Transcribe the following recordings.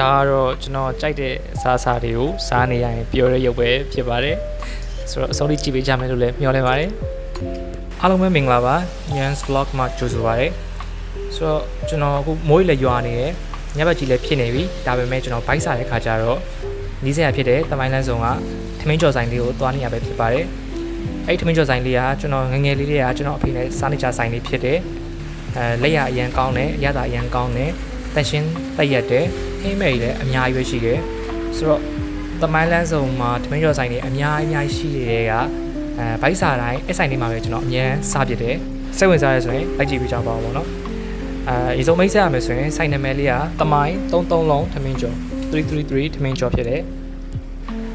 ဒါကတော့ကျွန်တော်ကြိုက်တဲ့စားစားတွေကိုစားနေရရင်ပြောရရုပ်ပဲဖြစ်ပါတယ်ဆိုတော့အဆုံးထိကြည့်ပေးကြမယ်လို့လည်းမျှော်လင့်ပါတယ်အားလုံးပဲမင်္ဂလာပါ Yans Vlog မှာကြိုဆိုပါရစေဆိုတော့ကျွန်တော်အခုမိုးရေလည်းရွာနေတယ်ညဘက်ကြီးလည်းဖြစ်နေပြီဒါပေမဲ့ကျွန်တော်ဘိုက်စားတဲ့ခါကျတော့နီးစရာဖြစ်တဲ့တမိုင်းလန်းဆောင်ကထမင်းကြော်ဆိုင်လေးကိုသွားနေရပဲဖြစ်ပါတယ်အဲ့ဒီထမင်းကြော်ဆိုင်လေးကကျွန်တော်ငယ်ငယ်လေးတွေကကျွန်တော်အဖေနဲ့စားနေကြဆိုင်လေးဖြစ်တယ်အဲလက်ရအရန်ကောင်းတယ်အရသာအရန်ကောင်းတယ် တန်ရှင်းတက်ရက်တယ်ဟင်းမဲ့ကြီးလည်းအများကြီးပဲရှိတယ်ဆိုတော့တမိုင်းလန်းဆောင်မှာထမင်းကြော်ဆိုင်တွေအများကြီးအများကြီးရှိတဲ့ကအဲဘိုက်စားတိုင်းအဲ့ဆိုင်လေးမှာပဲကျွန်တော်အများစားဖြစ်တယ်စိတ်ဝင်စားရဆိုရင်လိုက်ကြည့်ပြီးကြပါဦးပေါ့နော်အဲအစုံမိတ်ဆက်ရမယ်ဆိုရင်စိုက်နာမည်လေးကတမိုင်း33လုံးထမင်းကျော်333ထမင်းကျော်ဖြစ်တယ်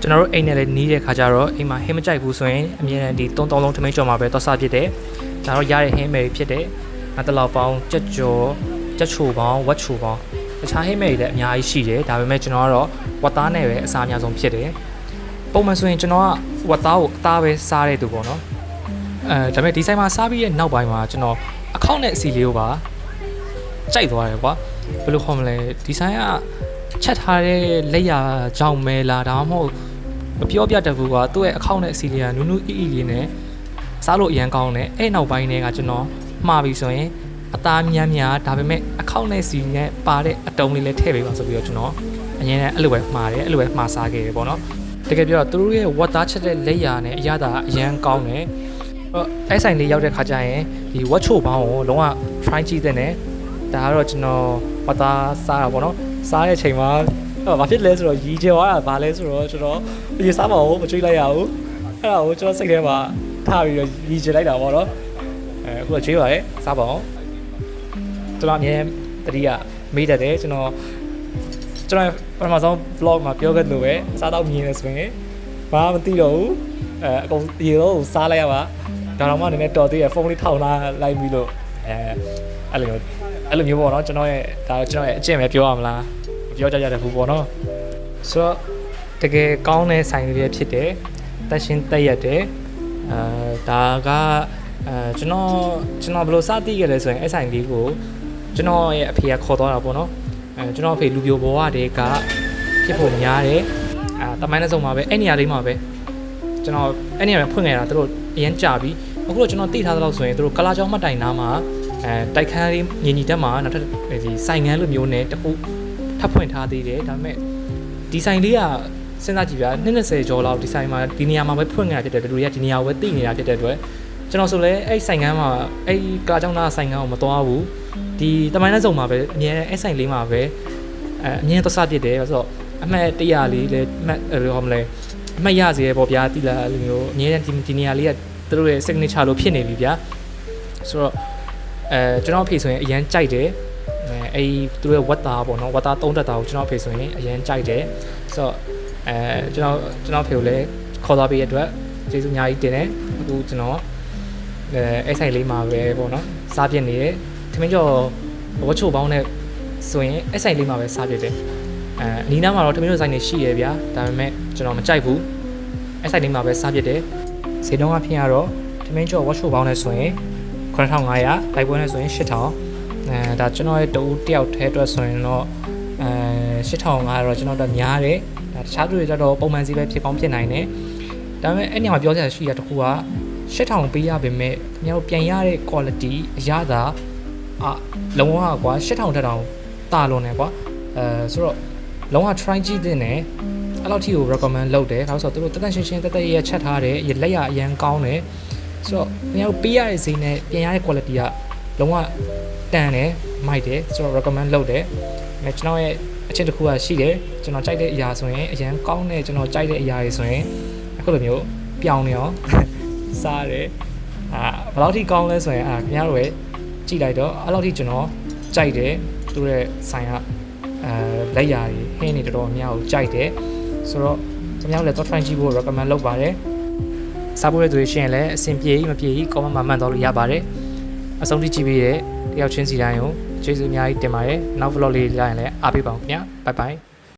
ကျွန်တော်တို့အိမ်နဲ့လည်းနီးတဲ့ခါကျတော့အိမ်မှာဟင်းမကြိုက်ဘူးဆိုရင်အမြဲတမ်းဒီ33လုံးထမင်းကျော်မှာပဲသွားစားဖြစ်တယ်ဒါတော့ရတဲ့ဟင်းမယ်ဖြစ်တယ်နောက်တစ်လောက်ပေါင်းကြက်ကျော် ကြက်ချိုပေါင်းဝက်ချိုပေါင်းတခြားဟင်းမယ်တွေလည်းအများကြီးရှိတယ်ဒါပေမဲ့ကျွန်တော်ကတော့ဝက်သားနဲ့ပဲအစားအများဆုံးဖြစ်တယ်ပုံမှန်ဆိုရင်ကျွန်တော်ကဝက်သားကိုအသားပဲစားတဲ့သူပေါ့နော်အဲဒါပေမဲ့ဒီဆိုင်မှာစားပြီးရဲ့နောက်ပိုင်းမှာကျွန်တော်အခောက်နဲ့အစီလေးကိုပါကြိုက်သွားတယ်ကွာဘယ်လိုခေါ်မလဲဒီဆိုင်ကချက်ထားတဲ့လက်ရကြောင်မဲလားဒါမှမဟုတ်မပြောပြတတ်ဘူးကွာသူ့ရဲ့အကောင့်နဲ့အစီလေးကနူးနူးအီအီလေးနဲ့စားလို့အရန်ကောင်းတယ်အဲ့နောက်ပိုင်းတွေကကျွန်တော်မှားပြီဆိုရင် အသားများများဒါပေမဲ့အကောင့်နဲ့စီနဲ့ပါတဲ့အတုံးလေးလည်းထည့်ပေးပါဆိုပြီးတော့ကျွန်တော်အရင်ကအဲ့လိုပဲမှားတယ်အဲ့လိုပဲမှားစားခဲ့တယ်ပေါ့နော်တကယ်ပြောတော့သူတို့ရဲ့ဝတ်သားချက်တဲ့လက်ရနဲ့အရသာအရန်ကောင်းတယ်အဲ့ဆိုင်လေးရောက်တဲ့ခါကျရင်ဒီဝတ်ချိုပေါင်းကိုလုံးဝ try ကြည့်တဲ့နဲ့ဒါကတော့ကျွန်တော်ဝတ်သားစားတာပေါ့နော်စားတဲ့အချိန်မှာအဲ့ဘာဖြစ်လဲဆိုတော့ရီကျသွားတာဘာလဲဆိုတော့ကျွန်တော်ဒီစားမအောင်မကြွေးလိုက်ရဘူးအဲ့ဒါကိုကျွန်တော်စိတ်ထဲမှာထားပြီးတော့ရီကျလိုက်တာပေါ့နော်အဲအခုတော့ကြွေးပါရဲ့စားပါအောင် ကျွန်တော်အမြဲတတိယမေးတတ်တယ်ကျွန်တော်ကျွန်တော်ပထမဆုံး vlog မှာပြောခဲ့လို့ပဲစားတော့မြင်နေဆိုရင်ဘာမှမသိတော့ဘူးအဲအကုန်ရေတော့စားလိုက်ရပါဒါတော့မှနည်းနည်းတော်သေးရဖုန်းလေးထောင်လာလိုက်ပြီးလို့အဲအဲ့လိုအဲ့လိုမျိုးပေါ့နော်ကျွန်တော်ရဲ့ဒါကျွန်တော်ရဲ့အကျင့်ပဲပြောရမလားမပြောကြကြတဲ့ဘူးပေါ့နော်ဆိုတော့တကယ်ကောင်းတဲ့ဆိုင်လေးပဲဖြစ်တယ်တက်ရှင်းတက်ရက်တယ်အဲဒါကအဲကျွန်တော်ကျွန်တော်ဘယ်လိုစသိခဲ့လဲဆိုရင်အဲ့ဆိုင်လေးကို ကျွန်တော်ရဲ့အဖေကခေါ်သွားတာပေါ့နော်အဲကျွန်တော်အဖေလူပြိုဘဝတွေကဖြစ်ဖို့များတယ်အဲတမိုင်းတဲ့ဆုံးမှာပဲအဲ့နေရာလေးမှာပဲကျွန်တော်အဲ့နေရာမှာဖွင့်ခဲ့တာသူတို့အရင်ကြာပြီအခုတော့ကျွန်တော်သိထားသလောက်ဆိုရင်သူတို့ကလာချောင်းမှတ်တိုင်နားမှာအဲတိုက်ခန်းလေးညီညီတက်မှာနောက်ထပ်ဒီဆိုင်ငန်းလိုမျိုးနဲ့တခုထပ်ဖွင့်ထားသေးတယ်ဒါပေမဲ့ဒီဆိုင်လေးကစဉ်းစားကြည့်ဗျာ20ကျော်လောက်ဒီဆိုင်မှာဒီနေရာမှာပဲဖွင့်ခဲ့တာဖြစ်တဲ့လူတွေကဒီနေရာကိုပဲသိနေတာဖြစ်တဲ့အတွက်ကျွန်တော်ဆိုလဲအဲ့ဆိုင်ငန်းမှာအဲ့ကလာချောင်းနားဆိုင်ငန်းကိုမသွားဘူး ဒီတမိုင်းတဲ့စုံမှာပဲအမြဲအဲ့ဆိုင်လေးမှာပဲအဲအမြဲသွားစားဖြစ်တယ်ဆိုတော့အမှတ်တရလေးလဲအမှတ်ဘယ်လိုဟောမလဲအမှတ်ရစေရပေါ့ဗျာတိလာလိုမျိုးအမြဲတမ်းဒီဒီနေရာလေးကသူတို့ရဲ့ signature လို့ဖြစ်နေပြီဗျာဆိုတော့အဲကျွန်တော်အဖေဆိုရင်အရန်ကြိုက်တယ်အဲအဲ့သူတို့ရဲ့ဝတ်သားပေါ့နော်ဝတ်သားသုံးတက်တာကိုကျွန်တော်အဖေဆိုရင်အရန်ကြိုက်တယ်ဆိုတော့အဲကျွန်တော်ကျွန်တော်အဖေကိုလည်းခေါ်သွားပေးရတဲ့အတွက်ကျေးဇူးအများကြီးတင်တယ်အခုကျွန်တော်အဲအဲ့ဆိုင်လေးမှာပဲပေါ့နော်စားပြစ်နေတယ်ထ မင်းကျော်ဝတ်ချိုပေါင်းနဲ့ဆိုရင်အဲ့ဆိုင်လေးမှာပဲစားပြစ်တယ်အဲအနီးနားမှာတော့ထမင်းကျော်ဆိုင်နေရှိရဗျာဒါပေမဲ့ကျွန်တော်မကြိုက်ဘူးအဲ့ဆိုင်လေးမှာပဲစားပြစ်တယ်ဈေးနှုန်းအဖြစ်ကတော့ထမင်းကျော်ဝတ်ချိုပေါင်းနဲ့ဆိုရင်9500လိုက်ပွဲနဲ့ဆိုရင်8000အဲဒါကျွန်တော်ရဲ့တူတယောက်ထဲအတွက်ဆိုရင်တော့အဲ8500တော့ကျွန်တော်တို့များတယ်ဒါတခြားသူတွေကြတော့ပုံမှန်စီပဲဖြစ်ကောင်းဖြစ်နိုင်တယ်ဒါပေမဲ့အဲ့ညမှာပြောချင်တာရှိတာတစ်ခုက8000ပေးရပေမဲ့ခင်ဗျားတို့ပြန်ရတဲ့ quality အရသာ အလုံးဝကွာ8000တက်တောင်တာလွန်တယ်ကွာအဲဆိုတော့လုံးဝ try ကြည့်တဲ့နဲ့အဲ့လောက်ထိကို recommend လုပ်တယ်ဒါဆိုတော့သူတို့တက်တက်ရှင်းရှင်းတက်တက်ရရချက်ထားတယ်ရလက်ရအရန်ကောင်းတယ်ဆိုတော့ခင်ဗျားတို့ပေးရတဲ့ဈေးနဲ့ပြန်ရတဲ့ quality ကလုံးဝတန်တယ်မိုက်တယ်ဆိုတော့ recommend လုပ်တယ်အဲကျွန်တော်ရဲ့အချက်တစ်ခုကရှိတယ်ကျွန်တော်ကြိုက်တဲ့အရာဆိုရင်အရန်ကောင်းတဲ့ကျွန်တော်ကြိုက်တဲ့အရာတွေဆိုရင်အခုလိုမျိုးပြောင်းနေအောင်စားတယ်အာဘယ်လောက်ထိကောင်းလဲဆိုရင်အာခင်ဗျားတို့ပဲ ကြည့်လိုက်တော့အဲ့လောက်ထိကျွန်တော်ကြိုက်တယ်သူရဲ့ဆိုင်ကအဲလက်ရာတွေဟင်းနေတော်တော်အများကိုကြိုက်တယ်ဆိုတော့ခင်ဗျားတို့လည်းတော့ try ကြည့်ဖို့ recommend လုပ်ပါတယ်စားဖို့ရတဲ့သူတွေရှင်လည်းအဆင်ပြေမပြေ comment မှာမှတ်တော့လို့ရပါတယ်အဆုံးထိကြည့်ပြီးတဲ့တယောက်ချင်းစီတိုင်းကိုကျေးဇူးအများကြီးတင်ပါတယ်နောက် vlog လေးလိုက်ရင်လည်းအားပေးပါဦးခင်ဗျာ bye bye